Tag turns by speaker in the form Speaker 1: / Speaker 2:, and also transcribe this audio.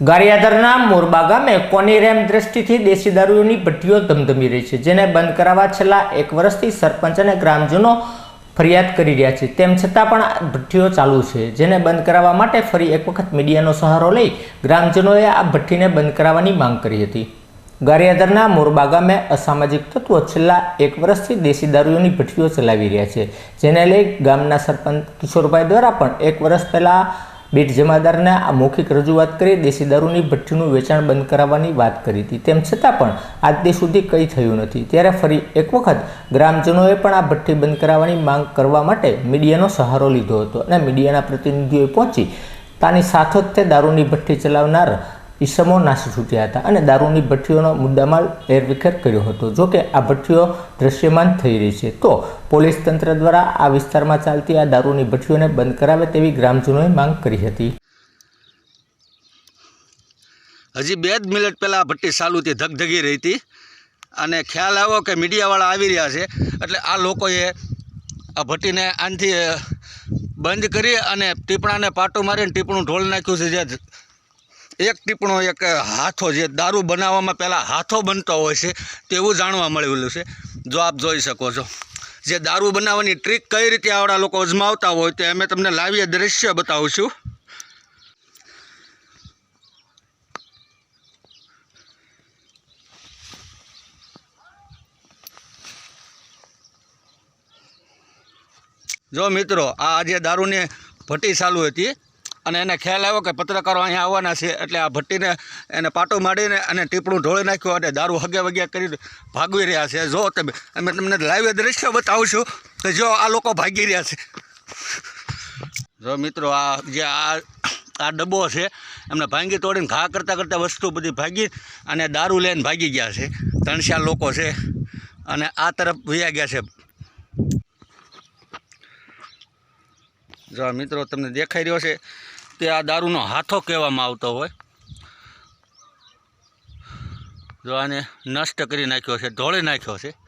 Speaker 1: ગારિયાદરના મોરબા ગામે કોની રેમ દ્રષ્ટિથી દેશી દારૂની ભઠ્ઠીઓ ધમધમી રહી છે, જેને બંધ કરાવવા છેલ્લા એક વર્ષથી સરપંચ અને ગ્રામજનો ફરિયાદ કરી રહ્યા છે. તેમ છતાં પણ ભઠ્ઠીઓ ચાલુ છે, જેને બંધ કરાવવા માટે ફરી એક વખત મીડિયાનો સહારો લઈ ગ્રામજનોએ આ ભઠ્ઠીને બંધ કરાવવાની માંગ કરી હતી. ગારિયાદરના મોરબા ગામે અસામાજિક તત્વો છેલ્લા એક વર્ષથી દેશી દારૂઓની ભઠ્ઠીઓ ચલાવી રહ્યા છે, જેને લઈ ગામના સરપંચ કિશોરભાઈ દ્વારા પણ એક વર્ષ પહેલાં બીટ જમાદારને આ મૌખિક રજૂઆત કરી દેશી દારૂની ભઠ્ઠીનું વેચાણ બંધ કરાવવાની વાત કરી હતી. તેમ છતાં પણ આજ સુધી કંઈ થયું નથી. ત્યારે ફરી એક વખત ગ્રામજનોએ પણ આ ભઠ્ઠી બંધ કરાવવાની માંગ કરવા માટે મીડિયાનો સહારો લીધો હતો અને મીડિયાના પ્રતિનિધિઓએ પહોંચી તાની સાથોજ તે દારૂની ભઠ્ઠી ચલાવનાર ઈસમો નાસી છૂટ્યા હતા અને દારૂની ભઠ્ઠીઓનો મુદ્દામાલ એરવિખેર કર્યો હતો. જો આ ભઠ્ઠીઓ દ્રશ્યમાન થઈ રહી છે, તો પોલીસ તંત્ર દ્વારા આ વિસ્તારમાં ચાલતી આ દારૂની ભઠ્ઠીઓને બંધ કરાવે તેવી ગ્રામજનોએ માંગ કરી હતી.
Speaker 2: હજી બે જ મિનિટ પહેલાં આ ભઠ્ઠી ચાલુ હતી, ધગધગી રહી હતી. અને ખ્યાલ આવ્યો કે મીડિયાવાળા આવી રહ્યા છે, એટલે આ લોકોએ આ ભઠ્ઠીને આનથી બંધ કરી અને ટીપણાને પાટું મારીને ટીપણું ઢોલ નાખ્યું છે જે એક ટીપણો, એક હાથો જે દારૂ બનાવવામાં પહેલાં હાથો બનતો હોય છે, તેવું જાણવા મળેલું છે. જો આપ જોઈ શકો છો. જે દારૂ બનાવવાની ટ્રીક કઈ રીતે આવડા લોકો અજમાવતા હોય, તે અમે તમને લાવીએ દ્રશ્ય બતાવું છું. જો મિત્રો, આ આજે દારૂની ભટ્ટી ચાલુ હતી અને એને ખ્યાલ આવ્યો કે પત્રકારો અહીંયા આવવાના છે, એટલે આ ભટ્ટીને એને પાટું માડીને અને ટીપણું ઢોળી નાખ્યું અને દારૂ હગે વગે કરી ભાગવી રહ્યા છે. જો તમે, અમે તમને લાઈવ દ્રશ્ય બતાવશું કે જો આ લોકો ભાગી રહ્યા છે. જો મિત્રો, આ જે આ આ ડબ્બો છે, એમને ભાંગી તોડીને ઘા કરતાં કરતાં વસ્તુ બધી ભાગી અને દારૂ લઈને ભાગી ગયા છે. ત્રણ ચાર લોકો છે અને આ તરફ વયા ગયા છે. જો મિત્રો તમને દેખાઈ રહ્યો છે તે આ દારૂનો હાથો કહેવામાં આવતો હોય. જો આને નષ્ટ કરી નાખ્યો છે, ઢોળી નાખ્યો છે.